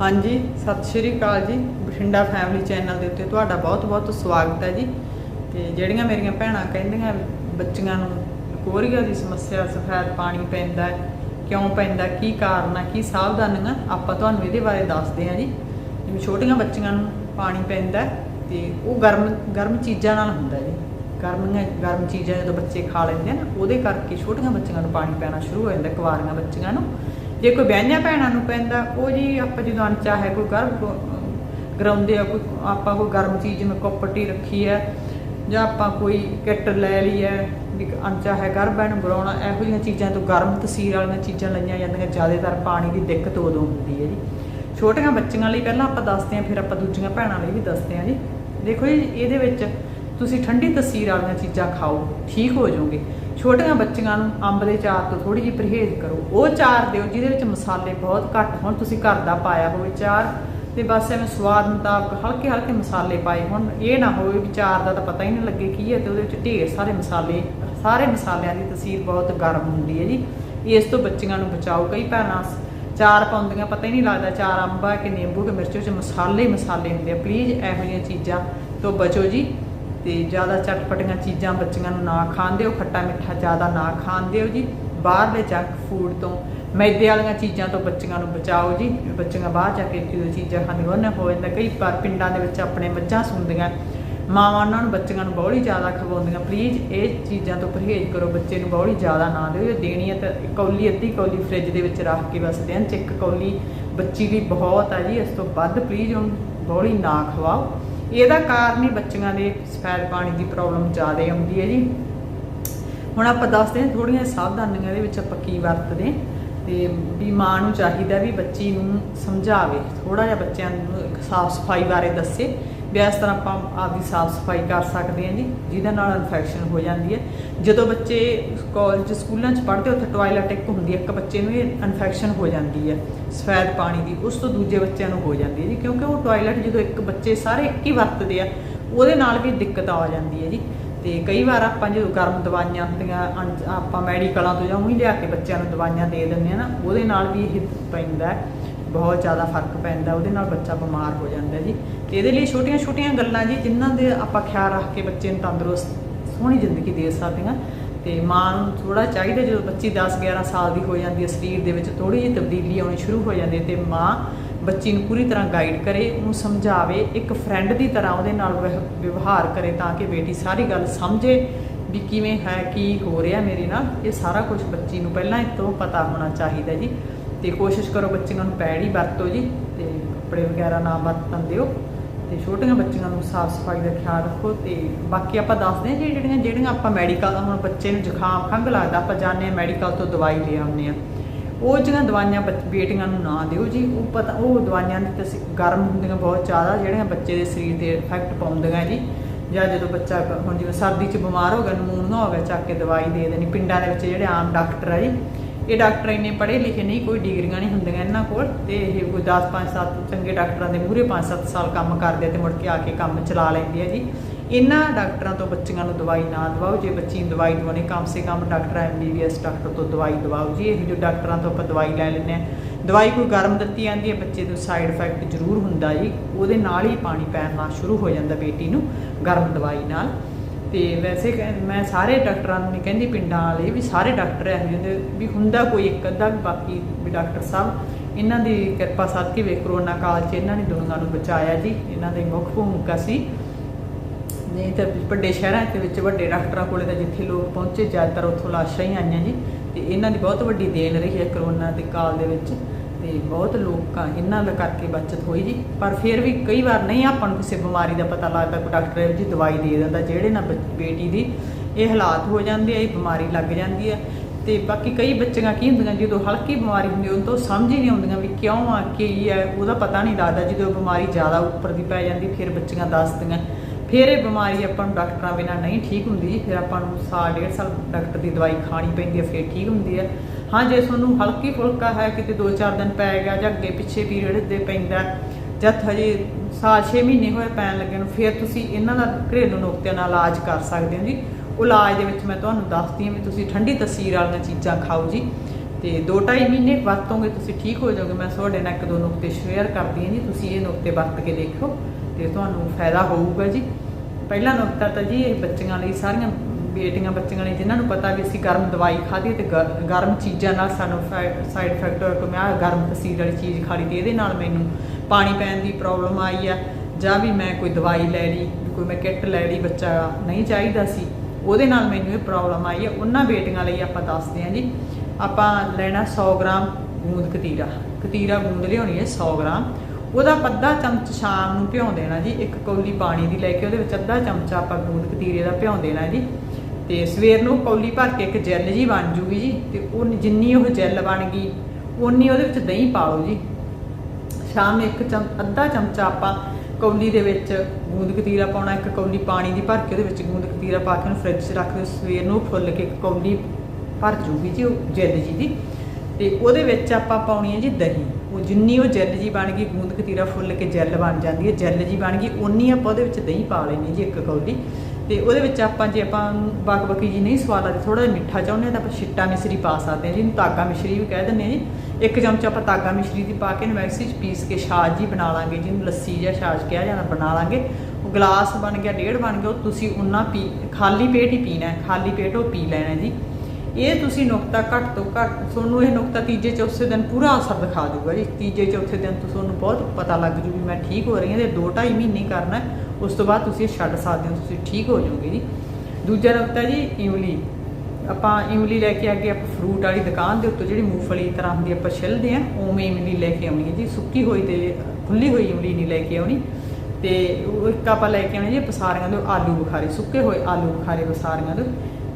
ਹਾਂਜੀ ਸਤਿ ਸ਼੍ਰੀ ਅਕਾਲ ਜੀ। ਬਠਿੰਡਾ ਫੈਮਿਲੀ ਚੈਨਲ ਦੇ ਉੱਤੇ ਤੁਹਾਡਾ ਬਹੁਤ-ਬਹੁਤ ਸਵਾਗਤ ਹੈ ਜੀ। ਤੇ ਜਿਹੜੀਆਂ ਮੇਰੀਆਂ ਭੈਣਾਂ ਕਹਿੰਦੀਆਂ ਵੀ ਬੱਚੀਆਂ ਨੂੰ ਕੋਰੀਆ ਦੀ ਸਮੱਸਿਆ ਸਫੈਦ ਪਾਣੀ ਪੈਂਦਾ ਹੈ, ਕਿਉਂ ਪੈਂਦਾ ਕੀ ਕਾਰਨ ਹੈ ਕੀ ਸਾਵਧਾਨੀਆਂ ਆਪਾਂ ਤੁਹਾਨੂੰ ਇਹਦੇ ਬਾਰੇ ਦੱਸਦੇ ਹਾਂ ਜੀ। ਜਿਵੇਂ ਛੋਟੀਆਂ ਬੱਚੀਆਂ ਨੂੰ ਪਾਣੀ ਪੈਂਦਾ ਹੈ ਤੇ ਉਹ ਗਰਮ ਗਰਮ ਚੀਜ਼ਾਂ ਨਾਲ ਹੁੰਦਾ ਜੀ। ਗਰਮੀਆਂ ਗਰਮ ਚੀਜ਼ਾਂ ਜਦੋਂ ਬੱਚੇ ਖਾ ਲੈਂਦੇ ਆ ਨਾ ਉਹਦੇ ਕਰਕੇ ਛੋਟੀਆਂ ਬੱਚੀਆਂ ਨੂੰ ਪਾਣੀ ਪੈਣਾ ਸ਼ੁਰੂ ਹੋ ਜਾਂਦਾ ਕੁਆਰੀਆਂ ਬੱਚੀਆਂ ਨੂੰ। ਜੇ ਕੋਈ ਵਿਆਹੀਆਂ ਭੈਣਾਂ ਨੂੰ ਪੈਂਦਾ ਉਹ ਜੀ ਆਪਾਂ ਜਦੋਂ ਅਣਚਾਹੇ ਕੋਈ ਗਰਮ ਗਰਾਉਂਦੇ ਆ, ਕੋਈ ਆਪਾਂ ਕੋਈ ਗਰਮ ਚੀਜ਼ ਜਿਵੇਂ ਕੋਪਟੀ ਰੱਖੀ ਹੈ, ਜਾਂ ਆਪਾਂ ਕੋਈ ਕਿੱਟ ਲੈ ਲਈ ਹੈ, ਵੀ ਅਣਚਾਹੇ ਗਰਭਾਂ ਨੂੰ ਗਰਾਉਣਾ ਇਹੋ ਜਿਹੀਆਂ ਚੀਜ਼ਾਂ ਤੋਂ ਗਰਮ ਤਸੀਰ ਵਾਲੀਆਂ ਚੀਜ਼ਾਂ ਲਈਆਂ ਜਾਂਦੀਆਂ, ਜ਼ਿਆਦਾਤਰ ਪਾਣੀ ਦੀ ਦਿੱਕਤ ਉਦੋਂ ਹੁੰਦੀ ਹੈ ਜੀ। ਛੋਟੀਆਂ ਬੱਚੀਆਂ ਲਈ ਪਹਿਲਾਂ ਆਪਾਂ ਦੱਸਦੇ ਹਾਂ, ਫਿਰ ਆਪਾਂ ਦੂਜੀਆਂ ਭੈਣਾਂ ਲਈ ਵੀ ਦੱਸਦੇ ਹਾਂ ਜੀ। ਦੇਖੋ ਜੀ, ਇਹਦੇ ਵਿੱਚ ਤੁਸੀਂ ਠੰਡੀ ਤਸੀਰ ਵਾਲੀਆਂ ਚੀਜ਼ਾਂ ਖਾਓ, ਠੀਕ ਹੋ ਜਾਓਗੇ। ਛੋਟੀਆਂ ਬੱਚੀਆਂ ਨੂੰ ਅੰਬ ਦੇ ਚਾਰ ਤੋਂ ਥੋੜੀ ਜਿਹੀ ਪਰਹੇਜ਼ ਕਰੋ। ਉਹ ਚਾਰ ਦਿਓ ਜਿਹਦੇ ਵਿੱਚ ਮਸਾਲੇ ਬਹੁਤ ਘੱਟ ਹੋਣ, ਤੁਸੀਂ ਘਰ ਦਾ ਪਾਇਆ ਹੋਵੇ ਚਾਰ, ਤੇ ਬਸ ਐਵੇਂ ਸਵਾਦ ਮੁਤਾਬਕ ਹਲਕੇ ਹਲਕੇ ਮਸਾਲੇ ਪਾਏ ਹੁਣ। ਇਹ ਨਾ ਹੋਵੇ ਵੀ ਚਾਰ ਦਾ ਤਾਂ ਪਤਾ ਹੀ ਨਹੀਂ ਲੱਗੇ ਕੀ ਹੈ ਤੇ ਉਹਦੇ ਵਿੱਚ ਢੇਰ ਸਾਰੇ ਮਸਾਲੇ, ਸਾਰੇ ਮਸਾਲਿਆਂ ਦੀ ਤਸੀਰ ਬਹੁਤ ਗਰਮ ਹੁੰਦੀ ਹੈ ਜੀ। ਇਸ ਤੋਂ ਬੱਚੀਆਂ ਨੂੰ ਬਚਾਓ ਕਈ ਭੈਣਾਂ। ਚਾਰ ਪਾਉਂਦੀਆਂ, ਪਤਾ ਹੀ ਨਹੀਂ ਲੱਗਦਾ ਚਾਰ ਅੰਬਾ ਕਿ ਨਿੰਬੂ, ਕਿ ਮਿਰਚ ਵਿੱਚ ਮਸਾਲੇ ਮਸਾਲੇ ਹੁੰਦੇ ਆ। ਪਲੀਜ਼ ਇਹੋ ਜਿਹੀਆਂ ਚੀਜ਼ਾਂ ਤੋਂ ਬਚੋ ਜੀ। ਤੇ ਜ਼ਿਆਦਾ ਚਟਪਟੀਆਂ ਚੀਜ਼ਾਂ ਬੱਚਿਆਂ ਨੂੰ ਨਾ ਖਾਣ ਦਿਓ ਖੱਟਾ ਮਿੱਠਾ ਜ਼ਿਆਦਾ ਨਾ ਖਾਣ ਦਿਓ ਜੀ। ਬਾਹਰਲੇ ਜੰਕ ਫੂਡ ਤੋਂ, ਮੈਦੇ ਵਾਲੀਆਂ ਚੀਜ਼ਾਂ ਤੋਂ ਬੱਚਿਆਂ ਨੂੰ ਬਚਾਓ ਜੀ। ਬੱਚਿਆਂ ਬਾਹਰ ਜਾ ਕੇ ਜਦੋਂ ਚੀਜ਼ਾਂ ਖਾਂਦੀਆਂ ਉਹਨਾਂ ਹੋ ਜਾਂਦਾ ਕਈ ਵਾਰ ਪਿੰਡਾਂ ਦੇ ਵਿੱਚ ਆਪਣੇ ਮੱਝਾਂ ਸੁੰਦੀਆਂ। ਮਾਵਾਂ ਉਹਨਾਂ ਨੂੰ ਬੱਚਿਆਂ ਨੂੰ ਬਹੁਤੀ ਜ਼ਿਆਦਾ ਖਵਾਉਂਦੀਆਂ। ਪਲੀਜ਼ ਇਹ ਚੀਜ਼ਾਂ ਤੋਂ ਪਰਹੇਜ਼ ਕਰੋ, ਬੱਚੇ ਨੂੰ ਬਹੁਤੀ ਜ਼ਿਆਦਾ ਨਾ ਦਿਓ। ਜੇ ਦੇਣੀ ਹੈ ਤਾਂ ਕੌਲੀ, ਅੱਧੀ ਕੌਲੀ ਫ੍ਰਿਜ ਦੇ ਵਿੱਚ ਰੱਖ ਕੇ ਬਸ ਦੇਣ ਚ ਇੱਕ ਕੌਲੀ ਬੱਚੀ ਲਈ ਬਹੁਤ ਹੈ ਜੀ, ਇਸ ਤੋਂ ਵੱਧ ਪਲੀਜ਼ ਉਹਨੂੰ ਬਹੁਤੀ ਨਾ ਖਵਾਓ। ਇਹਦਾ ਕਾਰਨ ਹੀ ਬੱਚੀਆਂ ਦੇ ਸਫੈਦ ਪਾਣੀ ਦੀ ਪ੍ਰੋਬਲਮ ਜ਼ਿਆਦਾ ਆਉਂਦੀ ਹੈ ਜੀ। ਹੁਣ ਆਪਾਂ ਦੱਸਦੇ ਹਾਂ ਥੋੜੀਆਂ ਸਾਵਧਾਨੀਆਂ ਦੇ ਵਿੱਚ ਆਪਾਂ ਕੀ ਵਰਤਦੇ ਹਾਂ ਤੇ ਵੀ ਮਾਂ ਨੂੰ ਚਾਹੀਦਾ ਵੀ ਬੱਚੀ ਨੂੰ ਸਮਝਾਵੇ ਥੋੜਾ ਜਿਹਾ ਬੱਚਿਆਂ ਨੂੰ ਸਾਫ਼ ਸਫ਼ਾਈ ਬਾਰੇ ਦੱਸੇ। ਵੀ ਇਸ ਤਰ੍ਹਾਂ ਆਪਾਂ ਆਪਦੀ ਸਾਫ਼ ਸਫ਼ਾਈ ਕਰ ਸਕਦੇ ਹਾਂ ਜੀ, ਜਿਹਦੇ ਨਾਲ ਇਨਫੈਕਸ਼ਨ ਹੋ ਜਾਂਦੀ ਹੈ ਜਦੋਂ ਬੱਚੇ ਕਾਲਜ ਸਕੂਲਾਂ 'ਚ ਪੜ੍ਹਦੇ, ਉੱਥੇ ਟਾਇਲਟ ਇੱਕ ਹੁੰਦੀ ਹੈ, ਇੱਕ ਬੱਚੇ ਨੂੰ ਇਹ ਇਨਫੈਕਸ਼ਨ ਹੋ ਜਾਂਦੀ ਹੈ, ਸਫੈਦ ਪਾਣੀ ਦੀ, ਉਸ ਤੋਂ ਦੂਜੇ ਬੱਚਿਆਂ ਨੂੰ ਹੋ ਜਾਂਦੀ ਹੈ ਜੀ, ਕਿਉਂਕਿ ਉਹ ਟਾਇਲਟ ਜਦੋਂ ਇੱਕ ਬੱਚੇ ਸਾਰੇ ਇੱਕ ਹੀ ਵਰਤਦੇ ਆ, ਉਹਦੇ ਨਾਲ ਵੀ ਦਿੱਕਤ ਆ ਜਾਂਦੀ ਹੈ ਜੀ ਤੇ ਕਈ ਵਾਰ ਆਪਾਂ ਜਦੋਂ ਗਰਮ ਦਵਾਈਆਂ ਹੁੰਦੀਆਂ ਅਣ- ਆਪਾਂ ਮੈਡੀਕਲਾਂ ਤੋਂ ਜਾਂ ਉਹੀ ਲਿਆ ਕੇ ਬੱਚਿਆਂ ਨੂੰ ਦਵਾਈਆਂ ਦੇ ਦਿੰਦੇ ਆ ਨਾ, ਉਹਦੇ ਨਾਲ ਵੀ ਇਹ ਪੈਂਦਾ ਹੈ। ਬਹੁਤ ਜ਼ਿਆਦਾ ਫ਼ਰਕ ਪੈਂਦਾ, ਉਹਦੇ ਨਾਲ ਬੱਚਾ ਬਿਮਾਰ ਹੋ ਜਾਂਦਾ ਜੀ। ਤੇ ਇਹਦੇ ਲਈ ਛੋਟੀਆਂ-ਛੋਟੀਆਂ ਗੱਲਾਂ ਜੀ, ਜਿਨ੍ਹਾਂ ਦੇ ਆਪਾਂ ਖਿਆਲ ਰੱਖ ਕੇ ਬੱਚੇ ਨੂੰ ਤੰਦਰੁਸਤ, ਸੋਹਣੀ ਜ਼ਿੰਦਗੀ ਦੇ ਸਕਦੇ ਹਾਂ ਤੇ ਮਾਂ ਨੂੰ ਥੋੜਾ ਚਾਹੀਦਾ ਜਦੋਂ ਬੱਚੀ 10 11 ਸਾਲ ਦੀ ਹੋ ਜਾਂਦੀ ਹੈ, ਸਰੀਰ ਦੇ ਵਿੱਚ ਥੋੜੀ ਜਿਹੀ ਤਬਦੀਲੀ ਆਉਣੀ ਸ਼ੁਰੂ ਹੋ ਜਾਂਦੀ ਹੈ ਤੇ ਮਾਂ ਬੱਚੀ ਨੂੰ ਪੂਰੀ ਤਰ੍ਹਾਂ ਗਾਈਡ ਕਰੇ, ਉਹਨੂੰ ਸਮਝਾਵੇ, ਇੱਕ ਫਰੈਂਡ ਦੀ ਤਰ੍ਹਾਂ ਉਹਦੇ ਨਾਲ ਵਿਵਹਾਰ ਕਰੇ ਤਾਂ ਕਿ ਬੇਟੀ ਸਾਰੀ ਗੱਲ ਸਮਝੇ ਵੀ ਕਿਵੇਂ ਹੈ, ਕੀ ਹੋ ਰਿਹਾ ਮੇਰੇ ਨਾਲ। ਇਹ ਸਾਰਾ ਕੁਝ ਬੱਚੀ ਨੂੰ ਪਹਿਲਾਂ ਇਹ ਤੋਂ ਪਤਾ ਹੋਣਾ ਚਾਹੀਦਾ ਜੀ। ਤੇ ਕੋਸ਼ਿਸ਼ ਕਰੋ ਬੱਚਿਆਂ ਨੂੰ ਪੈੜ ਹੀ ਵਰਤੋ ਜੀ ਤੇ ਕੱਪੜੇ ਵਗੈਰਾ ਨਾ ਵਰਤਣ ਦਿਓ ਤੇ ਛੋਟੀਆਂ ਬੱਚੀਆਂ ਨੂੰ ਸਾਫ਼ ਸਫ਼ਾਈ ਦਾ ਖਿਆਲ ਰੱਖੋ ਤੇ ਬਾਕੀ ਆਪਾਂ ਦੱਸਦੇ ਹਾਂ ਜੀ ਜਿਹੜੀਆਂ ਜਿਹੜੀਆਂ ਆਪਾਂ ਮੈਡੀਕਲ ਹੁਣ ਬੱਚੇ ਨੂੰ ਜ਼ੁਕਾਮ ਖੰਘ ਲੱਗਦਾ, ਆਪਾਂ ਜਾਂਦੇ ਹਾਂ ਮੈਡੀਕਲ ਤੋਂ ਦਵਾਈ ਲੈ ਆਉਂਦੇ ਆ ਉਹ ਜਿਹੜੀਆਂ ਦਵਾਈਆਂ ਬੱਚ- ਬੇਟੀਆਂ ਨੂੰ ਨਾ ਦਿਓ ਜੀ, ਉਹ ਪਤਾ ਉਹ ਦਵਾਈਆਂ ਦੀ ਤਸ ਗਰਮ ਹੁੰਦੀਆਂ ਬਹੁਤ ਜ਼ਿਆਦਾ, ਜਿਹੜੀਆਂ ਬੱਚੇ ਦੇ ਸਰੀਰ ਤੇ ਇਫੈਕਟ ਪਾਉਂਦੀਆਂ ਜੀ। ਜਾਂ ਜਦੋਂ ਬੱਚਾ ਹੁਣ ਜਿਵੇਂ ਸਰਦੀ 'ਚ ਬਿਮਾਰ ਹੋ ਗਿਆ, ਨਮੂਨੀਆ ਹੋ ਗਿਆ, ਚੱਕ ਕੇ ਦਵਾਈ ਦੇ ਦੇਣੀ। ਪਿੰਡਾਂ ਦੇ ਵਿੱਚ ਜਿਹੜੇ ਆਮ ਡਾਕਟਰ ਆ ਜੀ ਇਹ ਡਾਕਟਰ ਇੰਨੇ ਪੜ੍ਹੇ ਲਿਖੇ ਨਹੀਂ, ਕੋਈ ਡਿਗਰੀਆਂ ਨਹੀਂ ਹੁੰਦੀਆਂ ਇਹਨਾਂ ਕੋਲ ਤੇ ਇਹ ਕੋਈ 10 5 7 ਚੰਗੇ ਡਾਕਟਰਾਂ ਦੇ ਮੂਹਰੇ 5 7 ਸਾਲ ਕੰਮ ਕਰਦੇ ਆ ਤੇ ਮੁੜ ਕੇ ਆ ਕੇ ਕੰਮ ਚਲਾ ਲੈਂਦੇ ਆ ਜੀ। ਇਹਨਾਂ ਡਾਕਟਰਾਂ ਤੋਂ ਬੱਚੀਆਂ ਨੂੰ ਦਵਾਈ ਨਾ ਦਵਾਓ, ਜੇ ਬੱਚੀ ਨੂੰ ਦਵਾਈ ਦਵਾਉਣੀ, ਕਮ ਸੇ ਕਮ ਡਾਕਟਰ ਐਮਬੀਬੀਐਸ ਡਾਕਟਰ ਤੋਂ ਦਵਾਈ ਦਵਾਓ ਜੀ। ਇਹ ਜੋ ਡਾਕਟਰਾਂ ਤੋਂ ਆਪਾਂ ਦਵਾਈ ਲੈ ਲੈਂਦੇ ਆ। ਦਵਾਈ ਕੋਈ ਗਰਮ ਦਿੱਤੀ ਜਾਂਦੀ ਹੈ, ਬੱਚੇ ਨੂੰ ਸਾਈਡ ਇਫੈਕਟ ਜ਼ਰੂਰ ਹੁੰਦਾ ਜੀ। ਉਹਦੇ ਨਾਲ ਹੀ ਪਾਣੀ ਪੈਣਾ ਸ਼ੁਰੂ ਹੋ ਜਾਂਦਾ ਬੇਟੀ ਨੂੰ ਗਰਮ ਦਵਾਈ ਨਾਲ। ਤੇ ਵੈਸੇ ਕਹਿ- ਮੈਂ ਸਾਰੇ ਡਾਕਟਰਾਂ ਨੂੰ ਨਹੀਂ ਕਹਿੰਦੀ, ਪਿੰਡਾਂ ਵਾਲੇ ਵੀ ਸਾਰੇ ਡਾਕਟਰ ਇਹੋ ਜਿਹੇ ਹੁੰਦੇ ਵੀ ਹੁੰਦਾ ਕੋਈ ਇੱਕ ਅੱਧਾ ਵੀ ਬਾਕੀ ਵੀ ਡਾਕਟਰ ਸਾਹਿਬ, ਇਹਨਾਂ ਦੀ ਕਿਰਪਾ ਸਦਕੇ ਵੇ ਕਰੋਨਾ ਕਾਲ 'ਚ ਇਹਨਾਂ ਨੇ ਦੁਨੀਆ ਨੂੰ ਬਚਾਇਆ ਜੀ, ਇਹਨਾਂ ਦੀ ਮੁੱਖ ਭੂਮਿਕਾ ਸੀ। ਨਹੀਂ ਤਾਂ ਵੱਡੇ ਸ਼ਹਿਰਾਂ ਦੇ ਵਿੱਚ ਵੱਡੇ ਡਾਕਟਰਾਂ ਕੋਲੇ ਤਾਂ ਜਿੱਥੇ ਲੋਕ ਪਹੁੰਚੇ, ਜ਼ਿਆਦਾਤਰ ਉੱਥੋਂ ਲਾਸ਼ਾਂ ਹੀ ਆਈਆਂ ਜੀ, ਤੇ ਇਹਨਾਂ ਦੀ ਬਹੁਤ ਵੱਡੀ ਦੇਣ ਰਹੀ ਹੈ ਕਰੋਨਾ ਦੇ ਕਾਲ ਦੇ ਵਿੱਚ। ਤੇ ਬਹੁਤ ਲੋਕਾਂ ਇਹਨਾਂ ਦਾ ਕਰਕੇ ਬਚਤ ਹੋਈ ਜੀ। ਪਰ ਫਿਰ ਵੀ ਕਈ ਵਾਰ ਨਹੀਂ ਆਪਾਂ ਨੂੰ ਕਿਸੇ ਬਿਮਾਰੀ ਦਾ ਪਤਾ ਲੱਗਦਾ, ਕੋਈ ਡਾਕਟਰ ਇਹੋ ਜੀ ਦਵਾਈ ਦੇ ਦਿੰਦਾ, ਜਿਹੜੇ ਨਾਲ ਬੱਚ- ਬੇਟੀ ਦੀ ਇਹ ਹਾਲਾਤ ਹੋ ਜਾਂਦੇ ਆ, ਇਹ ਬਿਮਾਰੀ ਲੱਗ ਜਾਂਦੀ ਹੈ ਤੇ ਬਾਕੀ ਕਈ ਬੱਚੀਆਂ ਕੀ ਹੁੰਦੀਆਂ, ਜਦੋਂ ਹਲਕੀ ਬਿਮਾਰੀ ਹੁੰਦੀ ਉਹਨਾਂ ਤੋਂ ਸਮਝ ਹੀ ਨਹੀਂ ਆਉਂਦੀਆਂ ਵੀ ਕਿਉਂ ਆ, ਕੀ ਹੈ ਉਹਦਾ ਪਤਾ ਨਹੀਂ ਲੱਗਦਾ, ਜਦੋਂ ਬਿਮਾਰੀ ਜ਼ਿਆਦਾ ਉੱਪਰ ਦੀ ਪੈ ਜਾਂਦੀ, ਫਿਰ ਬੱਚੀਆਂ ਦੱਸਦੀਆਂ। ਫਿਰ ਇਹ ਬਿਮਾਰੀ ਆਪਾਂ ਨੂੰ ਡਾਕਟਰਾਂ ਬਿਨਾਂ ਨਹੀਂ ਠੀਕ ਹੁੰਦੀ ਜੀ, ਫਿਰ ਆਪਾਂ ਨੂੰ ਸਾਲ, ਡੇਢ ਸਾਲ ਡਾਕਟਰ ਦੀ ਦਵਾਈ ਖਾਣੀ ਪੈਂਦੀ ਹੈ ਫਿਰ ਠੀਕ ਹੁੰਦੀ ਹੈ ਹਾਂ, ਜੇ ਤੁਹਾਨੂੰ ਹਲਕੀ ਫੁਲਕਾ ਹੈ, ਕਿਤੇ 2-4 ਦਿਨ ਪੈ ਗਿਆ ਜਾਂ ਅੱਗੇ ਪਿੱਛੇ ਪੀਰੀਅਡ ਦੇ ਪੈਂਦਾ, ਜਦ ਹਜੇ ਸਾਲ 6 ਮਹੀਨੇ ਹੋਏ ਪੈਣ ਲੱਗੇ ਨੂੰ, ਫਿਰ ਤੁਸੀਂ ਇਹਨਾਂ ਦਾ ਘਰੇਲੂ ਨੁਕਤਿਆਂ ਨਾਲ ਇਲਾਜ ਕਰ ਸਕਦੇ ਹੋ ਜੀ। ਉਹ ਇਲਾਜ ਦੇ ਵਿੱਚ ਮੈਂ ਤੁਹਾਨੂੰ ਦੱਸਦੀ ਹਾਂ ਵੀ ਤੁਸੀਂ ਠੰਡੀ ਤਸੀਰ ਵਾਲੀਆਂ ਚੀਜ਼ਾਂ ਖਾਓ ਜੀ। ਤੇ ਤੇ 2.5 ਮਹੀਨੇ ਵਰਤੋਗੇ, ਤੁਸੀਂ ਠੀਕ ਹੋ ਜਾਓਗੇ। ਮੈਂ ਤੁਹਾਡੇ ਨਾਲ ਇੱਕ ਦੋ ਨੁਕਤੇ ਸ਼ੇਅਰ ਕਰਦੀ ਹਾਂ ਜੀ, ਤੁਸੀਂ ਇਹ ਨੁਕਤੇ ਵਰਤ ਕੇ ਦੇਖੋ ਤੇ ਤੁਹਾਨੂੰ ਫਾਇਦਾ ਹੋਊਗਾ ਜੀ। ਪਹਿਲਾ ਨੁਕਤਾ ਤਾਂ ਜੀ, ਇਹ ਬੱਚਿਆਂ ਲਈ ਸਾਰੀਆਂ ਬੇਟੀਆਂ ਬੱਚੀਆਂ ਨੇ ਜਿਨ੍ਹਾਂ ਨੂੰ ਪਤਾ ਵੀ ਅਸੀਂ ਗਰਮ ਦਵਾਈ ਖਾਧੀ ਤੇ ਗ- ਗਰਮ ਚੀਜ਼ਾਂ ਨਾਲ ਸਾਨੂੰ ਸਾਈਡ ਇਫੈਕਟ ਹੋਇਆ ਕਿ ਮੈਂ ਆਹ ਗਰਮ ਤਸੀਰ ਵਾਲੀ ਚੀਜ਼ ਖਾ ਲਈ ਤੇ ਇਹਦੇ ਨਾਲ ਮੈਨੂੰ ਪਾਣੀ ਪੈਣ ਦੀ ਪ੍ਰੋਬਲਮ ਆਈ ਆ, ਜਾਂ ਵੀ ਮੈਂ ਕੋਈ ਦਵਾਈ ਲੈ ਲਈ, ਕੋਈ ਮੈਂ ਕਿੱਟ ਲੈ ਲਈ ਬੱਚਾ ਨਹੀਂ ਚਾਹੀਦਾ ਸੀ, ਉਹਦੇ ਨਾਲ ਮੈਨੂੰ ਇਹ ਪ੍ਰੋਬਲਮ ਆਈ ਹੈ ਉਹਨਾਂ ਬੇਟੀਆਂ ਲਈ ਆਪਾਂ ਦੱਸਦੇ ਹਾਂ ਜੀ, ਆਪਾਂ ਲੈਣਾ 100 ਗ੍ਰਾਮ ਗੂੰਦ ਕਤੀਰਾ ਕਤੀਰਾ ਗੂੰਦ ਲਿਆਉਣੀ ਹੈ 100 ਗ੍ਰਾਮ, ਉਹਦਾ ਅੱਧਾ ਚਮਚ ਸ਼ਾਮ ਨੂੰ ਭਿਉਂ ਦੇਣਾ ਜੀ, ਇੱਕ ਕੌਲੀ ਪਾਣੀ ਦੀ ਲੈ ਕੇ ਉਹਦੇ ਵਿੱਚ ਅੱਧਾ ਚਮਚਾ ਆਪਾਂ ਗੂੰਦ ਕਤੀਰੇ ਦਾ ਭਿਉਂ ਦੇਣਾ ਜੀ। ਤੇ ਸਵੇਰ ਨੂੰ ਕੌਲੀ ਭਰ ਕੇ ਇੱਕ ਜੈਲ ਜੀ ਬਣ ਜੂਗੀ ਜੀ, ਤੇ ਉਹ ਜਿੰਨੀ ਉਹ ਜੈਲ ਬਣ ਗਈ ਉਨੀ ਉਹਦੇ ਵਿੱਚ ਦਹੀਂ ਪਾ ਲਓ ਜੀ। ਸ਼ਾਮ ਇੱਕ ਚਮ, ਅੱਧਾ ਚਮਚਾ ਆਪਾਂ ਕੌਲੀ ਦੇ ਵਿੱਚ ਗੂੰਦ ਕਤੀਰਾ ਪਾਉਣਾ, ਇੱਕ ਕੌਲੀ ਪਾਣੀ ਦੀ ਭਰ ਕੇ ਉਹਦੇ ਵਿੱਚ ਗੂੰਦ ਕਤੀਰਾ ਪਾ ਕੇ ਉਹਨੂੰ ਫ੍ਰਿਜ 'ਚ ਰੱਖ ਦਿਓ। ਸਵੇਰ ਨੂੰ ਫੁੱਲ ਕੇ ਇੱਕ ਕੌਲੀ ਭਰ ਜੂਗੀ ਜੀ ਉਹ ਜੈਲ ਜੀ ਦੀ। ਤੇ ਉਹਦੇ ਵਿੱਚ ਆਪਾਂ ਪਾਉਣੀ ਹੈ ਜੀ ਦਹੀਂ। ਉਹ ਜਿੰਨੀ ਉਹ ਜੈਲ ਜੀ ਬਣ ਗਈ, ਗੂੰਦ ਕਤੀਰਾ ਫੁੱਲ ਕੇ ਜੈਲ ਬਣ ਜਾਂਦੀ ਹੈ, ਜੈਲ ਜੀ ਬਣ ਗਈ ਉਨੀ ਆਪਾਂ ਉਹਦੇ ਵਿੱਚ ਦਹੀਂ ਪਾ ਲੈਣੀ ਜੀ ਇੱਕ ਕੌਲੀ। ਤੇ ਉਹਦੇ ਵਿੱਚ ਆਪਾਂ ਜੇ ਆਪਾਂ ਬਕ ਬਕੀ ਜੀ ਨਹੀਂ ਸਵਾਦ ਲੱਗਦੀ ਥੋੜਾ ਜਿਹਾ ਮਿੱਠਾ ਚਾਹੁੰਦੇ ਹਾਂ ਤਾਂ ਆਪਾਂ ਛਿੱਟਾ ਮਿਸ਼ਰੀ ਪਾ ਸਕਦੇ ਹਾਂ ਜਿਹਨੂੰ ਤਾਗਾ ਮਿਸ਼ਰੀ ਵੀ ਕਹਿ ਦਿੰਦੇ ਹਾਂ ਜੀ। ਇੱਕ ਚਮਚਾ ਆਪਾਂ ਤਾਗਾ ਮਿਸ਼ਰੀ ਦੀ ਪਾ ਕੇ ਮਿਕਸੀ 'ਚ ਪੀਸ ਕੇ ਛਾਜ ਜੀ ਬਣਾ ਲਾਂਗੇ, ਜਿਹਨੂੰ ਲੱਸੀ ਜਾਂ ਛਾਜ ਕਿਹਾ ਜਾਂਦਾ, ਬਣਾ ਲਾਂਗੇ। ਉਹ ਗਲਾਸ ਬਣ ਗਿਆ, ਡੇਢ ਬਣ ਗਿਆ, ਉਹ ਤੁਸੀਂ ਉਹਨਾਂ ਪੀ, ਖਾਲੀ ਪੇਟ ਹੀ ਪੀਣਾ ਹੈ, ਖਾਲੀ ਪੇਟ ਉਹ ਪੀ ਲੈਣਾ ਜੀ। ਇਹ ਤੁਸੀਂ ਨੁਕਤਾ ਘੱਟ ਤੋਂ ਘੱਟ ਤੁਹਾਨੂੰ ਇਹ ਨੁਕਤਾ ਤੀਜੇ ਚੌਥੇ ਦਿਨ ਪੂਰਾ ਅਸਰ ਦਿਖਾ ਦੂਗਾ ਜੀ। ਤੀਜੇ ਚੌਥੇ ਦਿਨ ਤੋਂ ਤੁਹਾਨੂੰ ਬਹੁਤ ਪਤਾ ਲੱਗ ਜੂ ਵੀ ਮੈਂ ਠੀਕ ਹੋ ਰਹੀ ਹਾਂ ਤੇ 2.5 ਮਹੀਨੇ ਕਰਨਾ ਉਸ ਤੋਂ ਬਾਅਦ ਤੁਸੀਂ ਇਹ ਛੱਡ ਸਕਦੇ ਹੋ, ਤੁਸੀਂ ਠੀਕ ਹੋ ਜਾਓਗੇ ਜੀ। ਦੂਜਾ ਨੁਕਤਾ ਜੀ, ਇਮਲੀ। ਆਪਾਂ ਇਮਲੀ ਲੈ ਕੇ ਅੱਗੇ ਆਪਾਂ ਫਰੂਟ ਵਾਲੀ ਦੁਕਾਨ ਦੇ ਉੱਤੋਂ ਜਿਹੜੀ ਮੂੰਗਫਲੀ ਤਰ੍ਹਾਂ ਹੁੰਦੀ ਆਪਾਂ ਛਿੱਲਦੇ ਆ ਉਵੇਂ ਇਮਲੀ ਲੈ ਕੇ ਆਉਣੀ ਹੈ ਜੀ। ਸੁੱਕੀ ਹੋਈ ਤੇ ਖੁੱਲੀ ਹੋਈ ਇਮਲੀ ਨਹੀਂ ਲੈ ਕੇ ਆਉਣੀ। ਤੇ ਉਹ ਇੱਕ ਆਪਾਂ ਲੈ ਕੇ ਆਉਣੀ ਜੀ ਪਸਾਰੀਆਂ ਦੇ ਆਲੂ ਬੁਖਾਰੇ, ਸੁੱਕੇ ਹੋਏ ਆਲੂ ਬੁਖਾਰੇ ਪਸਾਰੀਆਂ ਦੇ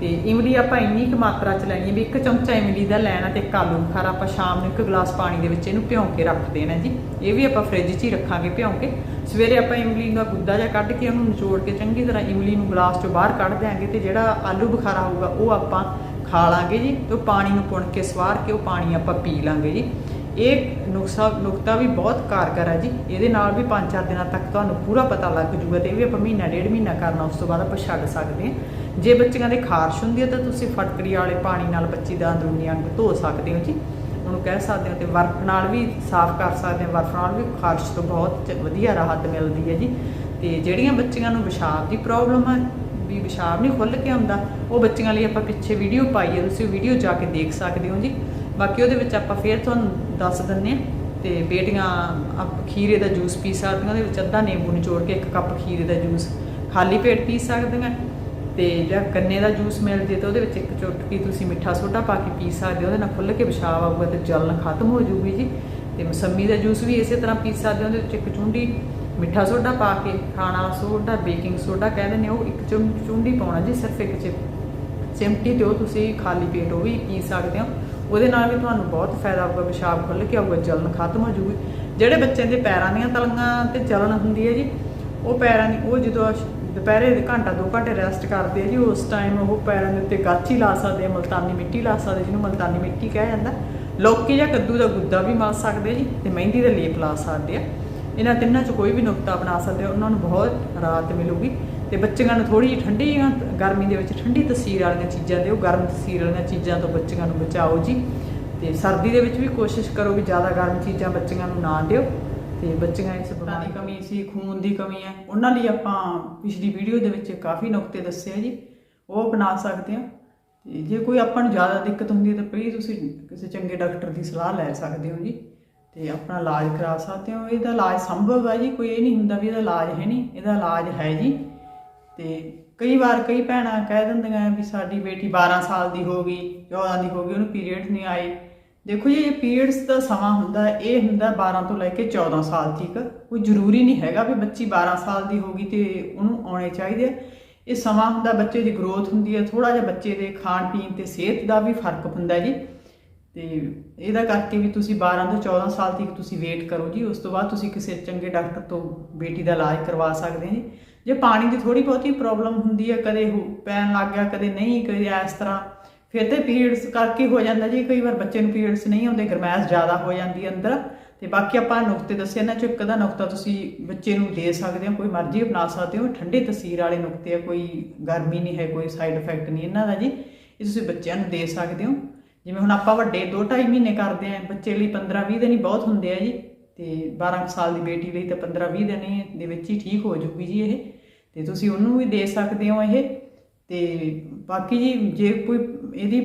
ਤੇ ਇਮਲੀ ਆਪਾਂ ਇੰਨੀ ਕੁ ਮਾਤਰਾ ਚ ਲੈਣੀ ਹੈ ਵੀ ਇੱਕ ਚਮਚਾ ਇਮਲੀ ਦਾ ਲੈਣਾ ਤੇ ਇੱਕ ਆਲੂ ਬੁਖਾਰਾ ਆਪਾਂ ਸ਼ਾਮ ਨੂੰ ਇੱਕ ਗਲਾਸ ਪਾਣੀ ਦੇ ਵਿੱਚ ਇਹਨੂੰ ਭਿਉਂ ਕੇ ਰੱਖ ਦੇਣਾ ਜੀ। ਇਹ ਵੀ ਆਪਾਂ ਫ੍ਰਿਜ 'ਚ ਹੀ ਰੱਖਾਂਗੇ ਭਿਉਂ ਕੇ। ਸਵੇਰੇ ਆਪਾਂ ਇਮਲੀ ਦਾ ਗੁੱਦਾ ਜਿਹਾ ਕੱਢ ਕੇ ਉਹਨੂੰ ਨਿਚੋੜ ਕੇ ਚੰਗੀ ਤਰ੍ਹਾਂ ਇਮਲੀ ਨੂੰ ਗਲਾਸ 'ਚੋਂ ਬਾਹਰ ਕੱਢ ਦਿਆਂਗੇ ਤੇ ਜਿਹੜਾ ਆਲੂ ਬੁਖਾਰਾ ਹੋਊਗਾ ਉਹ ਆਪਾਂ ਖਾ ਲਾਂਗੇ ਜੀ ਤੇ ਉਹ ਪਾਣੀ ਨੂੰ ਪੁਣ ਕੇ ਸਵਾਰ ਕੇ ਉਹ ਪਾਣੀ ਆਪਾਂ ਪੀ ਲਾਂਗੇ ਜੀ। ਇਹ ਨੁਕਸਾ ਨੁਕਤਾ ਵੀ ਬਹੁਤ ਕਾਰਗਰ ਹੈ ਜੀ। ਇਹਦੇ ਨਾਲ ਵੀ 5-4 ਦਿਨਾਂ ਤੱਕ ਤੁਹਾਨੂੰ ਪੂਰਾ ਪਤਾ ਲੱਗ ਜੂਗਾ ਤੇ ਇਹ ਵੀ ਆਪਾਂ ਮਹੀਨਾ ਡੇਢ ਮਹੀਨਾ ਕਰਨਾ, ਉਸ ਤੋਂ ਬਾਅਦ ਆਪਾਂ ਛੱਡ ਸਕਦੇ ਹਾਂ। ਜੇ ਬੱਚਿਆਂ ਦੇ ਖਾਰਸ਼ ਹੁੰਦੀ ਹੈ ਤਾਂ ਤੁਸੀਂ ਫਟਕੜੀ ਵਾਲੇ ਪਾਣੀ ਨਾਲ ਬੱਚੀ ਦਾ ਅੰਦਰੂਨੀ ਅੰਗ ਧੋ ਸਕਦੇ ਹੋ ਜੀ। ਉਹਨੂੰ ਕਹਿ ਸਕਦੇ ਹੋ ਤੇ ਬਰਫ਼ ਨਾਲ ਵੀ ਸਾਫ਼ ਕਰ ਸਕਦੇ ਹੋ। ਬਰਫ਼ ਨਾਲ ਵੀ ਖਾਰਸ਼ ਤੋਂ ਬਹੁਤ ਵਧੀਆ ਰਾਹਤ ਮਿਲਦੀ ਹੈ ਜੀ। ਤੇ ਜਿਹੜੀਆਂ ਬੱਚੀਆਂ ਨੂੰ ਪਿਸ਼ਾਬ ਦੀ ਪ੍ਰੋਬਲਮ ਹੈ ਵੀ ਪਿਸ਼ਾਬ ਨਹੀਂ ਖੁੱਲ ਕੇ ਆਉਂਦਾ, ਉਹ ਬੱਚੀਆਂ ਲਈ ਆਪਾਂ ਪਿੱਛੇ ਵੀਡੀਓ ਪਾਈ ਹੈ ਤੁਸੀਂ ਵੀਡੀਓ ਜਾ ਕੇ ਦੇਖ ਸਕਦੇ ਹੋ ਜੀ। ਬਾਕੀ ਉਹਦੇ ਵਿੱਚ ਆਪਾਂ ਫੇਰ ਤੁਹਾਨੂੰ ਦੱਸ ਦਿੰਨੇ ਹਾਂ ਤੇ ਬੇਟੀਆਂ, ਆਪ- ਖੀਰੇ ਦਾ ਜੂਸ ਪੀ ਸਕਦੀਆਂ, ਉਹਦੇ ਵਿੱਚ ਅੱਧਾ ਨਿੰਬੂ ਨਿਚੋੜ ਕੇ ਇੱਕ ਕੱਪ ਖੀਰੇ ਦਾ ਜੂਸ, ਖਾਲੀ ਪੇਟ ਪੀ ਸਕਦੀਆਂ, ਤੇ ਜਾਂ ਕੰਨੇ ਦਾ ਜੂਸ ਮਿਲ ਜੇ ਤਾਂ ਉਹਦੇ ਵਿੱਚ ਇੱਕ ਚੁਟਕੀ ਤੁਸੀਂ ਮਿੱਠਾ ਸੋਡਾ ਪਾ ਕੇ ਪੀ ਸਕਦੇ ਹੋ, ਉਹਦੇ ਨਾਲ ਖੁੱਲ੍ਹ ਕੇ ਪਿਸ਼ਾਬ ਆਊਗਾ ਤੇ ਜਲਨ ਖਤਮ ਹੋ ਜਾਊਗੀ ਜੀ। ਤੇ ਮਸੰਮੀ ਦਾ ਜੂਸ ਵੀ ਇਸੇ ਤਰ੍ਹਾਂ ਪੀ ਸਕਦੇ ਹੋ, ਉਹਦੇ ਵਿੱਚ ਇੱਕ ਚੁੰਡੀ, ਮਿੱਠਾ ਸੋਡਾ ਪਾ ਕੇ, ਖਾਣਾ ਸੋਡਾ, ਬੇਕਿੰਗ ਸੋਡਾ ਕਹਿੰਦੇ ਨੇ ਉਹ ਇੱਕ ਚੁੰ- ਚੁੰਡੀ ਪਾਉਣਾ ਜੀ, ਸਿਰਫ ਇੱਕ ਚਿਪ, ਚਿਮਟੀ ਤੇ ਉਹ ਤੁਸੀਂ ਖਾਲੀ ਪੇਟ ਉਹ ਵੀ ਪੀ ਸਕਦੇ ਹੋ। ਉਹਦੇ ਨਾਲ ਵੀ ਤੁਹਾਨੂੰ ਬਹੁਤ ਫਾਇਦਾ ਹੋਊਗਾ, ਪਿਸ਼ਾਬ ਖੁੱਲ ਕੇ ਆਊਗਾ, ਜਲਨ ਖਤਮ ਹੋ ਜੂਗੀ ਜਿਹੜੇ ਬੱਚਿਆਂ ਦੇ ਪੈਰਾਂ ਦੀਆਂ ਤਲੀਆਂ ਤੇ ਜਲਨ ਹੁੰਦੀ ਹੈ ਜੀ, ਉਹ ਪੈਰਾਂ ਦੀ, ਉਹ ਜਦੋਂ ਅਸ਼- ਦੁਪਹਿਰੇ ਘੰਟਾ ਦੋ ਘੰਟੇ ਰੈਸਟ ਕਰਦੇ ਆ ਜੀ, ਉਸ ਟਾਈਮ ਉਹ ਪੈਰਾਂ ਦੇ ਉੱਤੇ ਗਾਚੀ ਲਾ ਸਕਦੇ ਆ, ਮਲਤਾਨੀ ਮਿੱਟੀ ਲਾ ਸਕਦੇ ਜਿਹਨੂੰ ਮਲਤਾਨੀ ਮਿੱਟੀ ਕਿਹਾ ਜਾਂਦਾ। ਲੌਕੀ ਜਾਂ ਕੱਦੂ ਦਾ ਗੁੱਦਾ ਵੀ ਮਾਰ ਸਕਦੇ ਜੀ ਤੇ ਮਹਿੰਦੀ ਦਾ ਲੇਪ ਲਾ ਸਕਦੇ ਆ। ਇਹਨਾਂ ਤਿੰਨਾਂ ਚ ਕੋਈ ਵੀ ਨੁਕਤਾ ਬਣਾ ਸਕਦੇ ਹੋ ਉਹਨਾਂ ਨੂੰ ਬਹੁਤ ਰਾਹਤ ਮਿਲੂਗੀ। ਤੇ ਬੱਚਿਆਂ ਨੂੰ ਥੋੜੀ ਜਿਹੀ ਠੰਡੀ ਗਰਮੀ ਦੇ ਵਿੱਚ ਠੰਡੀ ਤਸੀਰ ਵਾਲੀਆਂ ਚੀਜ਼ਾਂ ਦਿਓ, ਗਰਮ ਤਸੀਰ ਵਾਲੀਆਂ ਚੀਜ਼ਾਂ ਤੋਂ ਬੱਚਿਆਂ ਨੂੰ ਬਚਾਓ ਜੀ। ਤੇ ਸਰਦੀ ਦੇ ਵਿੱਚ ਵੀ ਕੋਸ਼ਿਸ਼ ਕਰੋ ਵੀ ਜ਼ਿਆਦਾ ਗਰਮ ਚੀਜ਼ਾਂ ਬੱਚਿਆਂ ਨੂੰ ਨਾ ਦਿਓ। ਤੇ ਬੱਚਿਆਂ ਇਸ ਬਿਮਾਰੀ ਦੀ ਕਮੀ ਸੀ, ਖੂਨ ਦੀ ਕਮੀ ਹੈ। ਉਹਨਾਂ ਲਈ ਆਪਾਂ ਪਿਛਲੀ ਵੀਡੀਓ ਦੇ ਵਿੱਚ ਕਾਫੀ ਨੁਕਤੇ ਦੱਸੇ ਆ ਜੀ। ਉਹ ਅਪਣਾ ਸਕਦੇ ਆ ਤੇ ਜੇ ਕੋਈ ਆਪਾਂ ਨੂੰ ਜ਼ਿਆਦਾ ਦਿੱਕਤ ਹੁੰਦੀ ਹੈ ਤਾਂ ਪਲੀਜ਼ ਤੁਸੀਂ ਕਿਸੇ ਚੰਗੇ ਡਾਕਟਰ ਦੀ ਸਲਾਹ ਲੈ ਸਕਦੇ ਹੋ ਜੀ। ਤੇ ਆਪਣਾ ਇਲਾਜ ਕਰਾ ਸਕਦੇ ਹੋ। ਇਹਦਾ ਇਲਾਜ ਸੰਭਵ ਹੈ ਜੀ। ਕੋਈ ਇਹ ਨਹੀਂ ਹੁੰਦਾ ਵੀ ਇਹਦਾ ਇਲਾਜ ਹੈ ਨਹੀਂ। ਇਹਦਾ ਇਲਾਜ ਹੈ ਜੀ। ਤੇ ਕਈ ਵਾਰ ਕਈ ਭੈਣਾਂ ਕਹਿ ਦਿੰਦੀਆਂ ਵੀ ਸਾਡੀ ਬੇਟੀ 12 ਸਾਲ ਦੀ ਹੋ ਗਈ 14 ਦੀ ਹੋ ਗਈ, ਉਹਨੂੰ ਪੀਰੀਅਡ ਨਹੀਂ ਆਏ ਦੇਖੋ ਜੀ, ਇਹ ਪੀਰੀਅਡਸ ਦਾ ਸਮਾਂ ਹੁੰਦਾ, ਇਹ ਹੁੰਦਾ 12 ਤੋਂ ਲੈ ਕੇ 14 ਸਾਲ ਤੱਕ। ਕੋਈ ਜ਼ਰੂਰੀ ਨਹੀਂ ਹੈਗਾ ਵੀ ਬੱਚੀ 12 ਸਾਲ ਦੀ ਹੋ ਗਈ ਤੇ ਉਹਨੂੰ ਆਉਣੇ ਚਾਹੀਦੇ ਆ। ਇਹ ਸਮਾਂ ਹੁੰਦਾ ਬੱਚੇ ਦੀ ਗਰੋਥ ਹੁੰਦੀ ਹੈ ਥੋੜਾ ਜਿਹਾ ਬੱਚੇ ਦੇ ਖਾਣ ਪੀਣ ਤੇ ਸਿਹਤ ਦਾ ਵੀ ਫ਼ਰਕ ਹੁੰਦਾ ਜੀ। ਤੇ ਇਹਦਾ ਕਰਕੇ ਵੀ ਤੁਸੀਂ 12 ਤੋਂ 14 ਸਾਲ ਤੱਕ ਤੁਸੀਂ ਵੇਟ ਕਰੋ ਜੀ, ਉਸ ਤੋਂ ਬਾਅਦ ਤੁਸੀਂ ਕਿਸੇ ਚੰਗੇ ਡਾਕਟਰ ਤੋਂ ਬੇਟੀ ਦਾ ਇਲਾਜ ਕਰਵਾ ਸਕਦੇ ਹੋ ਜੇ ਪਾਣੀ ਦੀ ਥੋੜੀ ਬਹੁਤੀ ਪ੍ਰੋਬਲਮ ਹੁੰਦੀ ਹੈ, ਕਦੇ ਹੋ- ਪੈਣ ਲੱਗ ਗਿਆ, ਕਦੇ ਨਹੀਂ, ਕਦੇ ਇਸ ਤਰ੍ਹਾਂ, ਫਿਰ ਤੇ ਪੀਰੀਅਡਸ ਕਰਕੇ ਹੋ ਜਾਂਦਾ ਜੀ, ਕਈ ਵਾਰ ਬੱਚੇ ਨੂੰ ਪੀਰੀਅਡਸ ਨਹੀਂ ਆਉਂਦੇ, ਗਰਮੈਸ਼ ਜ਼ਿਆਦਾ ਹੋ ਜਾਂਦੀ ਅੰਦਰ। ਤੇ ਬਾਕੀ ਆਪਾਂ ਨੁਕਤੇ ਦੱਸੇ, ਇਹਨਾਂ ਚੋਂ ਇੱਕ ਦਾ ਨੁਕਤਾ ਤੁਸੀਂ ਬੱਚੇ ਨੂੰ ਦੇ ਸਕਦੇ ਹੋ, ਕੋਈ ਮਰਜ਼ੀ ਅਪਣਾ ਸਕਦੇ ਹੋ, ਠੰਡੇ ਤਸੀਰ ਵਾਲੇ ਨੁਕਤੇ ਆ, ਕੋਈ ਗਰਮੀ ਨਹੀਂ ਹੈ, ਕੋਈ ਸਾਈਡ ਇਫੈਕਟ ਨਹੀਂ ਇਹਨਾਂ ਦਾ ਜੀ, ਇਹ ਤੁਸੀਂ ਬੱਚਿਆਂ ਨੂੰ ਦੇ ਸਕਦੇ ਹੋ। ਜਿਵੇਂ ਹੁਣ ਆਪਾਂ ਵੱਡੇ 2.5 ਮਹੀਨੇ ਕਰਦੇ ਆਂ, ਬੱਚੇ ਲਈ 15-20 ਦਿਨ ਹੀ ਬਹੁਤ ਹੁੰਦੇ ਆ ਜੀ। ਤੇ 12 ਕੁ ਸਾਲ ਦੀ ਬੇਟੀ ਲਈ ਤਾਂ 15-20 ਦਿਨ ਦੇ ਵਿੱਚ ਹੀ ਠੀਕ ਹੋ ਜੂਗੀ ਜੀ ਇਹ। ਤੇ ਤੁਸੀਂ ਉਹਨੂੰ ਵੀ ਦੇ ਸਕਦੇ ਹੋ ਇਹ। ਤੇ ਬਾਕੀ ਜੀ, ਜੇ ਕੋਈ ਇਹਦੀ